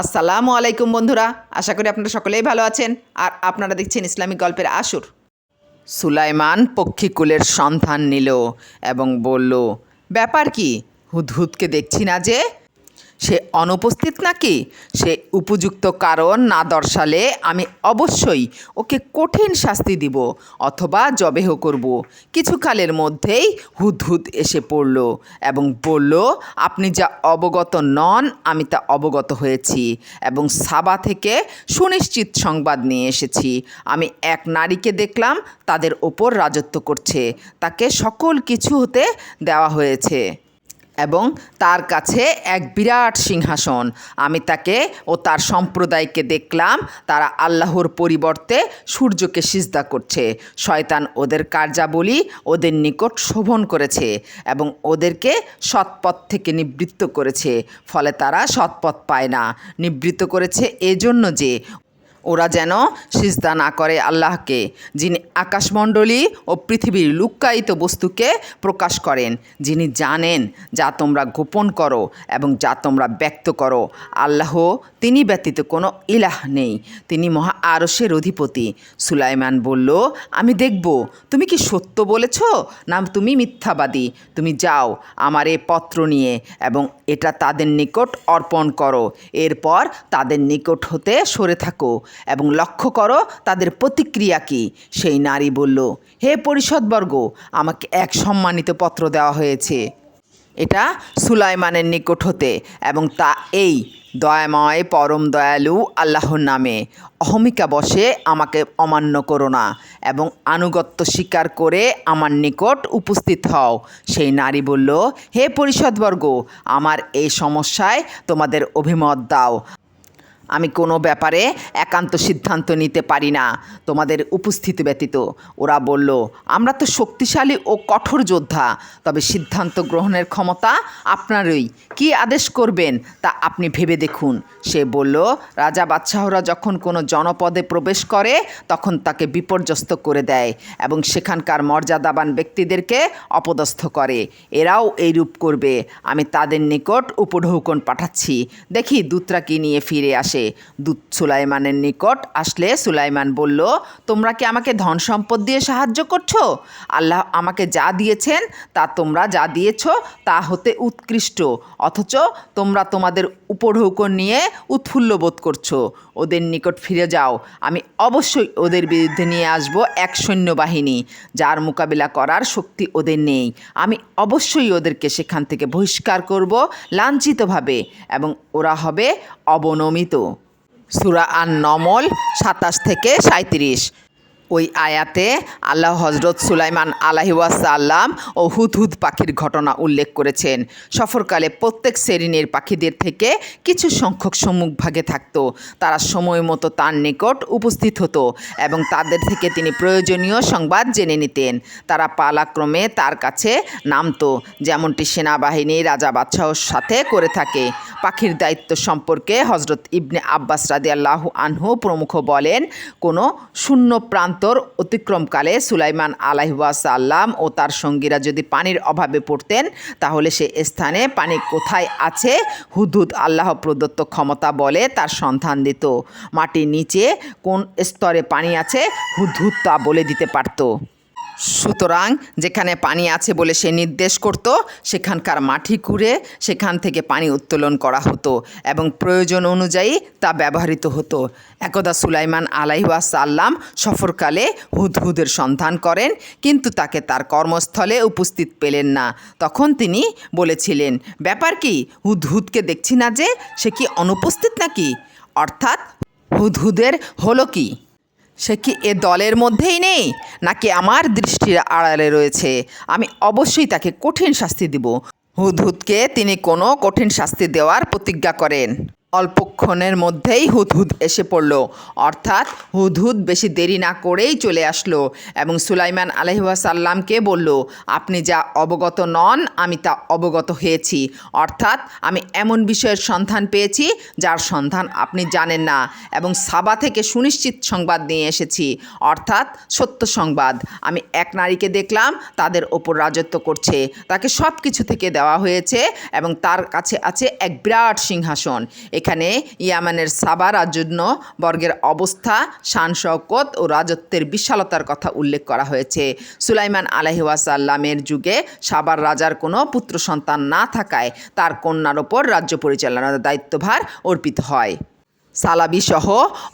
আসসালামু আলাইকুম বন্ধুরা, আশা করি আপনারা সকলেই ভালো আছেন। আর আপনারা দেখছেন ইসলামিক গল্পের আসুর। সুলাইমান পক্ষীকুলের সন্ধান নিল এবং বলল, ব্যাপার কি? হুদহুদকে দেখছি না যে সে অনুপস্থিত নাকি? সে উপযুক্ত কারণ না দর্শালে আমি অবশ্যই ওকে কঠিন শাস্তি দিব অথবা জবেহ করব। কিছুকালের মধ্যেই হুদহুদ এসে পড়ল এবং বলল, আপনি যা অবগত নন, আমি তা অবগত হয়েছি এবং সাবা থেকে সুনিশ্চিত সংবাদ নিয়ে এসেছি। আমি এক নারীকে দেখলাম, তাদের ওপর রাজত্ব করছে। তাকে সকল কিছু হতে দেওয়া হয়েছে। এবং তার কাছে এক বিরাট সিংহাসন। আমি তাকে ও তার সম্প্রদায়কে দেখলাম, তারা আল্লাহর পরিবর্তে সূর্যকে সিজদা করছে। শয়তান ওদের কার্যাবলী ওদের নিকট শোভন করেছে এবং ওদেরকে সৎপথ থেকে নিবৃত্ত করেছে, ফলে তারা সৎপথ পায় না। নিবৃত্ত করেছে এজন্য যে ওরা যেন সিজদা না করে আল্লাহকে, যিনি আকাশমণ্ডলী ও পৃথিবীর লুক্কায়িত বস্তুকে প্রকাশ করেন, যিনি জানেন যা তোমরা গোপন করো এবং যা তোমরা ব্যক্ত করো। আল্লাহ তিনি ব্যতীত কোনো ইলাহ নেই। তিনি মহা আরসের অধিপতি। সুলাইমান বলল, আমি দেখব। তুমি কি সত্য বলেছ না তুমি মিথ্যাবাদী? তুমি যাও, আমার এ পত্র নিয়ে এবং এটা তাদের নিকট অর্পণ করো। এরপর তাদের নিকট হতে সরে থাকো। এবং লক্ষ্য করো তাদের প্রতিক্রিয়া কী। সেই নারী বলল, হে পরিষদবর্গ, আমাকে এক সম্মানিত পত্র দেওয়া হয়েছে। এটা সুলাইমানের নিকট হতে এবং তা এই, দয়াময় পরম দয়ালু আল্লাহর নামে। অহমিকা বসে আমাকে অমান্য করো না এবং আনুগত্য স্বীকার করে আমার নিকট উপস্থিত হও। সেই নারী বলল, হে পরিষদবর্গ, আমার এই সমস্যায় তোমাদের অভিমত দাও। আমি কোনো ব্যাপারে একান্ত সিদ্ধান্ত নিতে পারি না। তোমাদের উপস্থিতি ব্যতীত। ওরা বলল, আমরা তো শক্তিশালী ও কঠোর যোদ্ধা, তবে সিদ্ধান্ত গ্রহণের ক্ষমতা আপনারই। কি আদেশ করবেন তা আপনি ভেবে দেখুন। সে বলল, রাজা বাদশাহরা যখন কোনো জনপদে প্রবেশ করে, তখন তাকে বিপর্যস্ত করে দেয় এবং সেখানকার মর্যাদাবান ব্যক্তিদেরকে অপদস্থ করে। এরাও এইরূপ করবে। আমি তাদের নিকট উপঢৌকন পাঠাচ্ছি। দেখি দূতরা কি নিয়ে ফিরে আসে। দূত সুলাইমানের নিকট আসলে সুলাইমান বলল, তোমরা কি আমাকে ধন সম্পদ দিয়ে সাহায্য করছ? আল্লাহ আমাকে যা দিয়েছেন, তা তোমরা যা দিয়েছ, তা হতে উৎকৃষ্ট। অথচ তোমরা তোমাদের উপঢৌকন নিয়ে উৎফুল্ল বোধ করছ। ওদের নিকট ফিরে যাও। আমি অবশ্যই ওদের বিরুদ্ধে নিয়ে আসব এক সৈন্যবাহিনী, যার মোকাবিলা করার শক্তি ওদের নেই। আমি অবশ্যই ওদেরকে সেখান থেকে বহিষ্কার করব লাঞ্ছিতভাবে এবং ওরা হবে অবনমিত। সুরা আন নমল সাতাশ থেকে সাঁত্রিশ ওই আয়াতে আল্লাহ হজরত সুলাইমান আলাহিওয়াসাল্লাম ও হুদহুদ পাখির ঘটনা উল্লেখ করেছেন। সফরকালে প্রত্যেক শ্রেণির পাখিদের থেকে কিছু সংখ্যক সম্মুখভাগে থাকত। তারা সময় মতো তার নিকট উপস্থিত হতো এবং তাদের থেকে তিনি প্রয়োজনীয় সংবাদ জেনে নিতেন। তারা পালাক্রমে তার কাছে নামতো, যেমনটি সেনাবাহিনী রাজা বাদশাহর সাথে করে থাকে। পাখির দায়িত্ব সম্পর্কে হজরত ইবনে আব্বাস রাদি আল্লাহ আনহু প্রমুখ বলেন, কোনো শূন্য প্রান্তর অতিক্রমকালে সুলাইমান আলাইসাল্লাম ও তার সঙ্গীরা যদি পানির অভাবে পড়তেন, তাহলে সে স্থানে পানি কোথায় আছে? হুদুদ আল্লাহ প্রদত্ত ক্ষমতা বলে তার সন্ধান দিত। মাটির নিচে কোন স্তরে পানি আছে? হুদহুদ তা বলে দিতে পারতো। সুতরাং যেখানে পানি আছে বলে সে নির্দেশ করত, সেখানকার মাটি কুড়ে সেখান থেকে পানি উত্তোলন করা হতো এবং প্রয়োজন অনুযায়ী তা ব্যবহৃত হতো। একদা সুলাইমান আলাইহাসাল্লাম সফরকালে হুদহুদের সন্ধান করেন, কিন্তু তাকে তার কর্মস্থলে উপস্থিত পেলেন না। তখন তিনি বলেছিলেন, ব্যাপার কি? হুদহুদকে দেখছি না যে, সে কি অনুপস্থিত নাকি? অর্থাৎ হুদহুদের হলো কি? সে কি এ দলের মধ্যেই নেই? নাকি আমার দৃষ্টির আড়ালে রয়েছে? আমি অবশ্যই তাকে কঠিন শাস্তি দিব। হুদহুদকে তিনি কোনো কঠিন শাস্তি দেওয়ার প্রতিজ্ঞা করেন। অল্পক্ষণের মধ্যেই হুদহুদ এসে পড়ল। অর্থাৎ হুদহুদ বেশি দেরি না করেই চলে আসলো এবং সুলাইমান আলহিহাসাল্লামকে বলল, আপনি যা অবগত নন, আমি তা অবগত হয়েছি। অর্থাৎ আমি এমন বিষয়ের সন্ধান পেয়েছি, যার সন্ধান আপনি জানেন না এবং সাবা থেকে সুনিশ্চিত সংবাদ নিয়ে এসেছি। অর্থাৎ সত্য সংবাদ। আমি এক নারীকে দেখলাম, তাদের ওপর রাজত্ব করছে। তাকে সব কিছু থেকে দেওয়া হয়েছে এবং তার কাছে আছে এক বিরাট সিংহাসন। এখানে ইয়ামানের সাবা রাজন্য বর্গের অবস্থা, শান শওকত ও রাজত্বের বিশালতার কথা উল্লেখ করা হয়েছে। সুলাইমান আলহিওয়াসাল্লামের যুগে সাবার রাজার কোনো পুত্র সন্তান না থাকায় তার কন্যার ওপর রাজ্য পরিচালনার দায়িত্বভার অর্পিত হয়। সালাবি সহ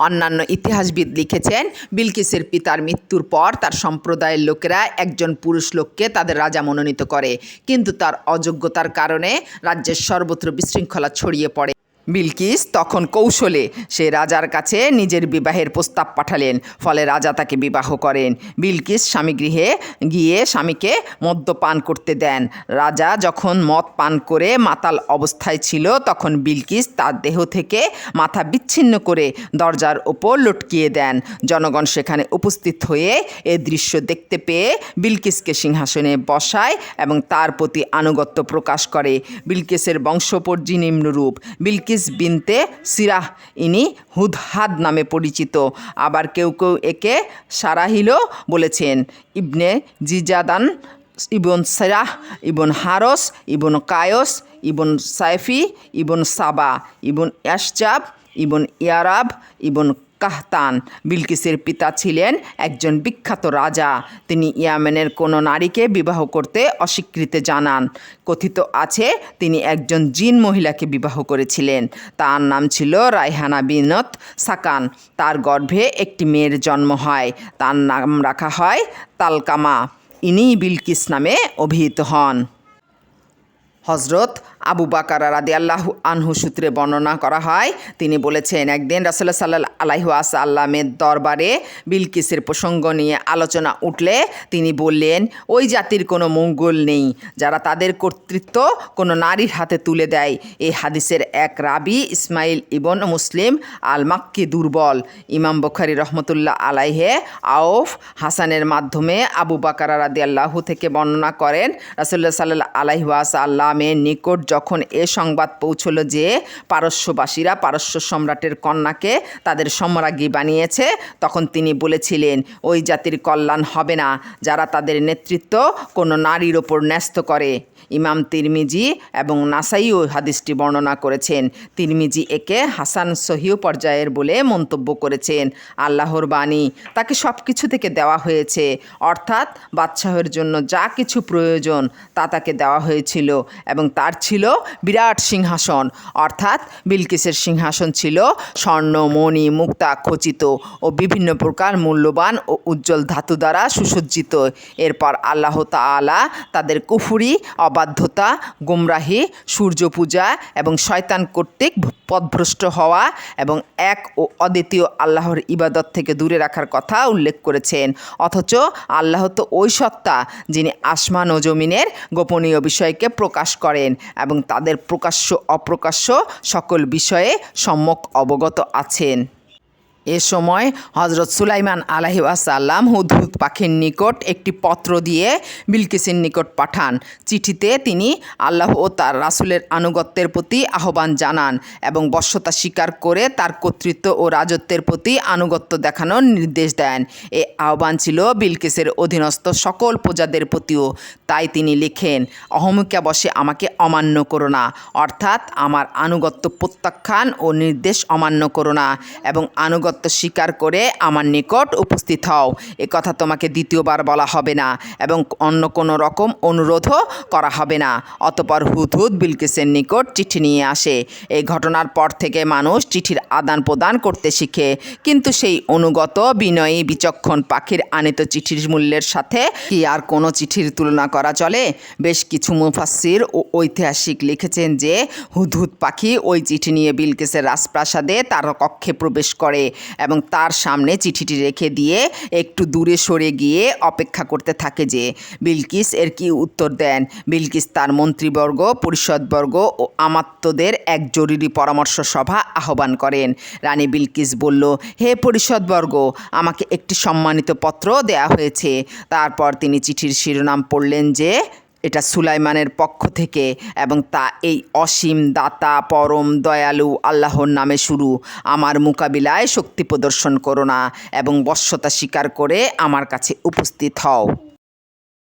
অন্যান্য ইতিহাসবিদ লিখেছেন, বিলকিসের পিতার মৃত্যুর পর তার সম্প্রদায়ের লোকেরা একজন পুরুষ লোককে তাদের রাজা মনোনীত করে, কিন্তু তার অযোগ্যতার কারণে রাজ্যের সর্বত্র বিশৃঙ্খলা ছড়িয়ে পড়ে। বিলকিস তখন কৌশলে সে রাজার কাছে নিজের বিবাহের প্রস্তাব পাঠালেন, ফলে রাজা তাকে বিবাহ করেন। বিলকিস স্বামী গৃহে গিয়ে স্বামীকে মদ্যপান করতে দেন। রাজা যখন মদ পান করে মাতাল অবস্থায় ছিল, তখন বিলকিস তার দেহ থেকে মাথা বিচ্ছিন্ন করে দরজার ওপর লটকিয়ে দেন। জনগণ সেখানে উপস্থিত হয়ে এ দৃশ্য দেখতে পেয়ে বিলকিসকে সিংহাসনে বসায় এবং তার প্রতি আনুগত্য প্রকাশ করে। বিলকিসের বংশপর্যী নিম্নরূপ বিলকিস বিনতে সিরাহ, ইনি হুদহাদ নামে পরিচিত। আবার কেউ কেউ একে সারাহিলও বলেছেন। ইবনে জিজাদান, Ibn Serah, Ibn Haris, Ibn Qais, Ibn Saifi, Ibn Saba, Ibn Yashjub Ibn Yarub, Ibn Qahtan. বিলকিসের পিতা ছিলেন একজন বিখ্যাত রাজা। তিনি ইয়ামেনের কোনো নারীকে বিবাহ করতে অস্বীকৃতি জানান। কথিত আছে, তিনি একজন জিন মহিলাকে বিবাহ করেছিলেন। তার নাম ছিল রায়হানা বিনত সাকান। তার গর্ভে একটি মেয়ের জন্ম হয়। তার নাম রাখা হয় তালকামা। ইনি বিলকিস নামে অভিহিত হন। হজরত আবু বাকার রাদি আল্লাহ আনহু সূত্রে বর্ণনা করা হয়। তিনি বলেছেন, একদিন রাসুল্লাহ সাল্লাহ আলাইহু আসাল্লামের দরবারে বিলকিসের প্রসঙ্গ নিয়ে আলোচনা উঠলে তিনি বললেন, ওই জাতির কোনো মঙ্গল নেই। যারা তাদের কর্তৃত্ব কোনো নারীর হাতে তুলে দেয়। এই হাদিসের এক রাবি ইসমাইল ইবন মুসলিম আল মাক্কি দুর্বল। ইমাম বখারি রহমতুল্লাহ আলাইহে আউফ হাসানের মাধ্যমে আবু বাকার রাদি আল্লাহু থেকে বর্ণনা করেন রাসুল্লাহ সাল্লাহ আলাইহাস আল্লামের নিকট যখন এ সংবাদ পৌঁছলো যে পারস্যবাসীরা পারস্য সম্রাটের কন্যাকে তাদের সম্রাজ্ঞী বানিয়েছে, তখন তিনি বলেছিলেন, ওই জাতির কল্যাণ হবে না। যারা তাদের নেতৃত্ব কোনো নারীর ওপর ন্যস্ত করে। ইমাম তিরমিজি এবং নাসাইও হাদিসটি বর্ণনা করেছেন। তিরমিজি একে হাসান সহিও পর্যায়ের বলে মন্তব্য করেছেন। আল্লাহর বাণী, তাকে সব কিছু থেকে দেওয়া হয়েছে। অর্থাৎ বাদশাহের জন্য যা কিছু প্রয়োজন তা তাকে দেওয়া হয়েছিল এবং তার ছিল বিরাট সিংহাসন। অর্থাৎ বিলকিসের সিংহাসন ছিল স্বর্ণ, মণি, মুক্তা, খচিত ও বিভিন্ন প্রকার মূল্যবান ও উজ্জ্বল ধাতু দ্বারা সুসজ্জিত। এরপর আল্লাহ তাআলা তাদের কুফুরি, অবাধ্যতা, গুমরাহি সূর্য পূজা এবং শয়তান কর্তৃক পথভ্রষ্ট হওয়া এবং এক ও অদ্বিতীয় আল্লাহর ইবাদত থেকে দূরে রাখার কথা উল্লেখ করেছেন। অথচ আল্লাহ তো ওই সত্তা যিনি আসমান ও জমিনের গোপনীয় বিষয়কে প্রকাশ করেন এবং তাদের প্রকাশ্য অপ্রকাশ্য সকল বিষয়ে সম্যক অবগত আছেন। এ সময় হজরত সুলাইমান আলাহি আসাল্লাম হুদহুদ পাখির নিকট একটি পত্র দিয়ে বিলকিসের নিকট পাঠান। চিঠিতে তিনি আল্লাহ ও তার রাসুলের আনুগত্যের প্রতি আহ্বান জানান এবং বশ্যতা স্বীকার করে তার কর্তৃত্ব ও রাজত্বের প্রতি আনুগত্য দেখানোর নির্দেশ দেন। এ আহ্বান ছিল বিলকিসের অধীনস্থ সকল প্রজাদের প্রতিও। তাই তিনি লিখেন, অহমিকা বসে আমাকে অমান্য করো না। অর্থাৎ আমার আনুগত্য প্রত্যাখ্যান ও নির্দেশ অমান্য করো না এবং আনুগত্য স্বীকার করে আমার নিকট উপস্থিত হও। এ কথা তোমাকে দ্বিতীয়বার বলা হবে না এবং অন্য কোনো রকম অনুরোধও করা হবে না। অতপর হুদহুদ বিলকিসের নিকট চিঠি নিয়ে আসে। এই ঘটনার পর থেকে মানুষ চিঠির আদান প্রদান করতে শিখে। কিন্তু সেই অনুগত বিনয়ী বিচক্ষণ পাখির আনিত চিঠির মূল্যের সাথে কি আর কোনো চিঠির তুলনা করা চলে? বেশ কিছু মুফাসির ও ঐতিহাসিক লিখেছেন যে হুদহুদ পাখি ওই চিঠি নিয়ে বিলকিসের রাজপ্রাসাদে তার কক্ষে প্রবেশ করে। এবং তার সামনে চিঠিটি রেখে দিয়ে একটু দূরে সরে গিয়ে অপেক্ষা করতে থাকে যে বিলকিস এর কি উত্তর দেন। বিলকিস তার মন্ত্রীবর্গ, পরিষদবর্গ ও আমাত্যদের এক জরুরি পরামর্শ সভা আহ্বান করেন। রানী বিলকিস বলল, হে পরিষদবর্গ, আমাকে একটি সম্মানিত পত্র দেয়া হয়েছে। তারপর তিনি চিঠির শিরোনাম পড়লেন যে এটা সুলাইমানের পক্ষ থেকে এবং তা এই অসীম দাতা, পরম দয়ালু আল্লাহর নামে শুরু। আমার মোকাবিলায় শক্তি প্রদর্শন করো না এবং বশ্যতা স্বীকার করে আমার কাছে উপস্থিত হও।